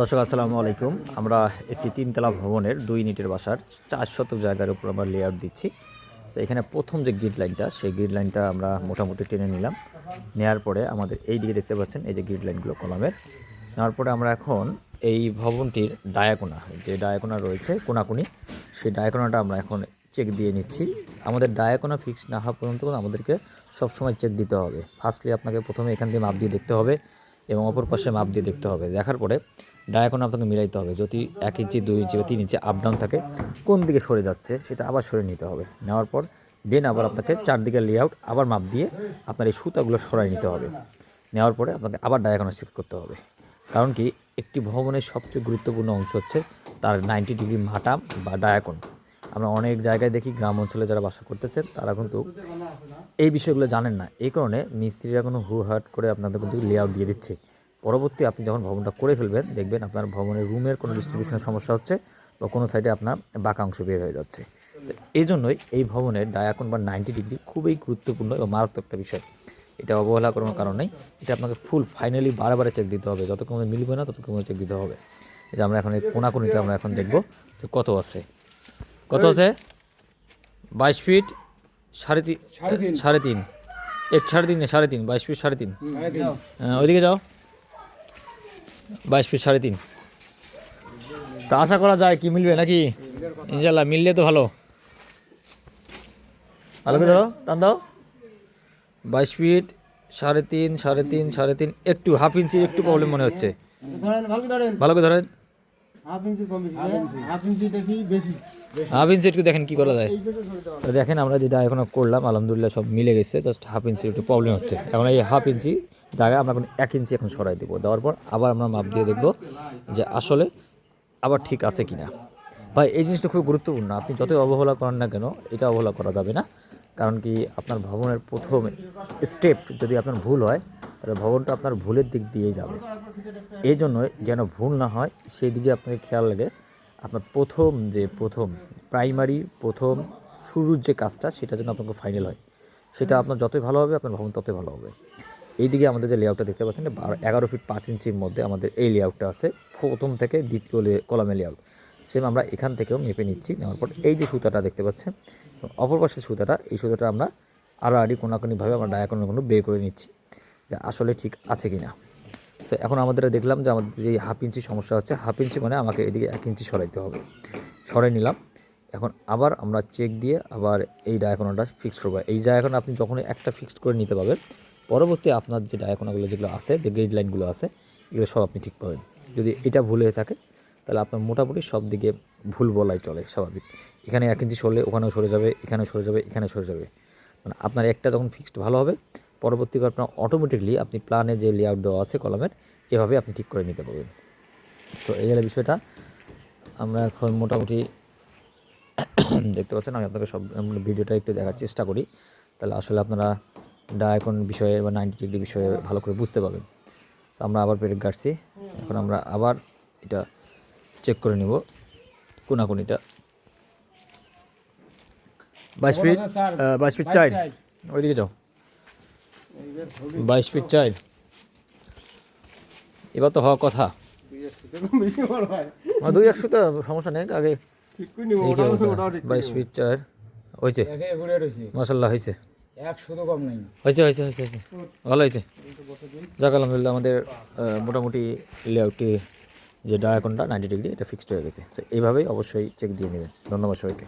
দর্শক, আসসালামু আলাইকুম। আমরা একটি তিনতলা ভবনের দুই ইউনিটের বাসার চার শতক জায়গার উপর আমরা লেআউট দিচ্ছি। তো এখানে প্রথম যে গ্রিড লাইনটা সেই গ্রিড লাইনটা আমরা মোটামুটি টেনে নিলাম। নেওয়ার পরে আমাদের এই দিকে দেখতে পাচ্ছেন, এই যে গ্রিড লাইনগুলো কলামের। নেওয়ার পরে আমরা এখন এই ভবনটির ডায়াকোনা যে ডায়াকোনা রয়েছে কোনাকুনি, সেই ডায়াকোনাটা আমরা এখন চেক দিয়ে নিচ্ছি। আমাদের ডায়াকোনা ফিক্স না হওয়া পর্যন্ত আমাদেরকে সবসময় চেক দিতে হবে। ফার্স্টলি আপনাকে প্রথমে এখান দিয়ে মাপ দিয়ে দেখতে হবে এবং অপর পাশে মাপ দিয়ে দেখতে হবে। দেখার পরে ডায়াকোনা আপনাকে মিলাইতে হবে। যদি এক ইঞ্চি, দুই ইঞ্চি বা তিন ইঞ্চি আপ ডাউন থাকে, কোন দিকে সরে যাচ্ছে সেটা আবার সরে নিতে হবে। নেওয়ার পর দেন আবার আপনাকে চারদিকে লেআউট আবার মাপ দিয়ে আপনার এই সুতাগুলো সরাই নিতে হবে। নেওয়ার পরে আপনাকে আবার ডায়াকোনা চেক করতে হবে। কারণ কি, একটি ভবনের সবচেয়ে গুরুত্বপূর্ণ অংশ হচ্ছে তার নাইনটি ডিগ্রি মাটা বা ডায়াকোন আমরা অনেক জায়গায় দেখি, গ্রাম অঞ্চলে যারা বাসা করতেছেন, তারা কিন্তু এই বিষয়গুলো জানেন না। এই কারণে মিস্ত্রিরা কোনো হু হাট করে আপনাদের কিন্তু লেআউট দিয়ে দিচ্ছে। পরবর্তী আপনি যখন ভবনটা করে ফেলবেন দেখবেন আপনার ভবনের রুমের কোনো ডিস্ট্রিবিউশনের সমস্যা হচ্ছে বা কোনো সাইডে আপনার বাঁকা অংশ বের হয়ে যাচ্ছে। তো এই জন্যই এই ভবনের ডায়াকোন বা নাইনটি ডিগ্রি খুবই গুরুত্বপূর্ণ এবং মারাত্মক একটা বিষয়। এটা অবহেলা কোনো কারণ নেই। এটা আপনাকে ফুল ফাইনালি বারে চেক দিতে হবে। যতক্ষণ পর্যন্ত মিলবে না ততক্ষণ পর্যন্ত চেক দিতে হবে। এটা আমরা এখন এই কোনাকুনিতে আমরা এখন দেখব যে কত আছে। কত আছে? বাইশ ফিট সাড়ে তিন সাড়ে তিন। এক সাড়ে তিন সাড়ে তিন। বাইশ ফিট সাড়ে তিন। হ্যাঁ, ওইদিকে যাও। বাইশ ফিট সাড়ে তিন। তা আশা করা যায় কি মিলবে নাকি? ইনশাল্লাহ মিললে তো ভালো। ভালো করে ধরো টান দাও। বাইশ ফিট সাড়ে তিন সাড়ে তিন সাড়ে তিন একটু হাফ ইঞ্চি একটু প্রবলেম মনে হচ্ছে। ভালো ভালো করে ধরেন। হাফ ইঞ্চি একটু দেখেন কি করা যায়। তো দেখেন আমরা যেটা এখনও করলাম আলহামদুলিল্লাহ সব মিলে গেছে জাস্ট হাফ ইঞ্চি একটু প্রবলেম হচ্ছে। এখন এই হাফ ইঞ্চি জায়গায় আমরা এখন এক ইঞ্চি এখন সরাই দেবো। দেওয়ার পর আবার আমরা মাপ দিয়ে দেখব যে আসলে আবার ঠিক আছে কি না ভাই এই জিনিসটা খুব গুরুত্বপূর্ণ। আপনি যতই অবহেলা করেন না কেন এটা অবহেলা করা যাবে না। কারণ কি আপনার ভবনের প্রথম স্টেপ যদি আপনার ভুল হয় তাহলে ভবনটা আপনার ভুলের দিক দিয়ে যাবে। এই জন্য যেন ভুল না হয় সেই দিকে আপনাকে খেয়াল লাগে আপনার প্রথম যে প্রথম প্রাইমারি, প্রথম শুরুর যে কাজটা, সেটা যেন আপনাকে ফাইনাল হয়। সেটা আপনার যতই ভালো হবে, আপনার ভবন ততই ভালো হবে। এইদিকে আমাদের যে লেআউটটা দেখতে পাচ্ছেন বারো, এগারো ফিট পাঁচ ইঞ্চির মধ্যে আমাদের এই লেআউটটা আছে। প্রথম থেকে দ্বিতীয় লে- কলামে লেআউট সেম আমরা এখান থেকেও মেপে নিচ্ছি। নেওয়ার পর এই যে সুতাটা দেখতে পাচ্ছেন, অপর পাশের সুতাটা, এই সুতাটা আমরা আড়াআড়ি কোনাকুনিভাবে আমরা ডায়াকোনা কোনো বের করে নিচ্ছি। যে আসলে ঠিক আছে কি না সো এখন আমাদের দেখলাম যে আমাদের যে হাফ ইঞ্চি সমস্যা হচ্ছে, হাফ ইঞ্চি মানে আমাকে এদিকে এক ইঞ্চি সরাইতে হবে। সরাই নিলাম। এখন আবার আমরা চেক দিয়ে আবার এই ডায়াকোনাটা ফিক্স করব। এই ডায়াকোনা আপনি যখনই একটা ফিক্সড করে নিতে পারবেন, পরবর্তী আপনার যে ডায়াকোনাগুলো যেগুলো আছে, যে গাইড লাইনগুলো আছে, এগুলো সব আপনি ঠিক পাবেন। যদি এটা ভুল হয়ে থাকে, তাহলে আপনার মোটামুটি সব দিকে ভুল বলাই চলে, স্বাভাবিক। এখানে এক ইঞ্চি সরলে ওখানেও সরে যাবে, এখানেও সরে যাবে এখানে সরে যাবে। মানে আপনার একটা যখন ফিক্সড ভালো হবে পরবর্তীকালে আপনার অটোমেটিকলি আপনি প্ল্যানে যে লেআউট দেওয়া আছে কলমের এভাবে আপনি ঠিক করে নিতে পারবেন। সো এই হলো বিষয়টা। আমরা এখন মোটামুটি দেখতে পাচ্ছেন আমি আপনাকে সব ভিডিওটা একটু দেখার চেষ্টা করি। তাহলে আসলে আপনারা ডায়াকন বিষয়ে বা নাইনটি ডিগ্রি বিষয়ে ভালো করে বুঝতে পারবেন। তো আমরা আবার পেরেক গাড়ছি এখন আমরা আবার এটা চেক করে নিব কোনাকুনিটা। বাইশ ফিট বাইশ ফিট চার ওইদিকে যাও। বাইশ ফিট চার এবার তো হওয়ার কথা। দুই একশো তো সমস্যা নেই, আগে বাইশ ফিট চার। হয়েছে। মাসাল্লাহ হয়েছে। হয়েছে হয়েছে হয়েছে হয়েছে। ভালো হয়েছে। যাক, আলহামদুলিল্লাহ, আমাদের মোটামুটি লেআউটটি যে ডায়াকনটা নাইনটি ডিগ্রি এটা ফিক্সড হয়ে গেছে। সো এইভাবেই অবশ্যই চেক দিয়ে নেবেন। ধন্যবাদ সবাইকে।